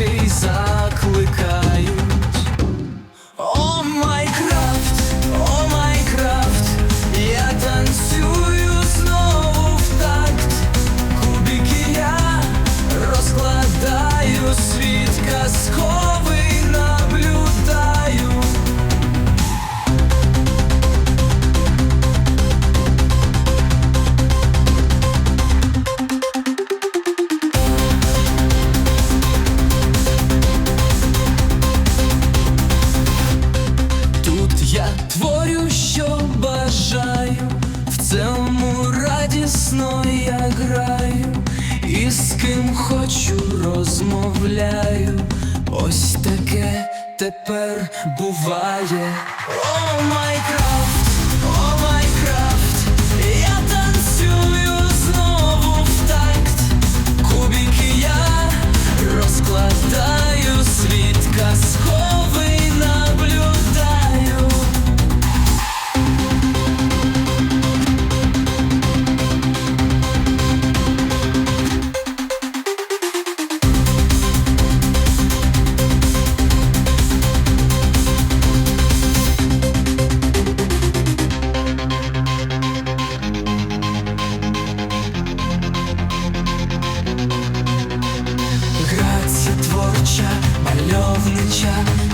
очей закликаю. я граю, і з ким хочу, розмовляю. Ось таке тепер буває. О, майкрафт! 天下。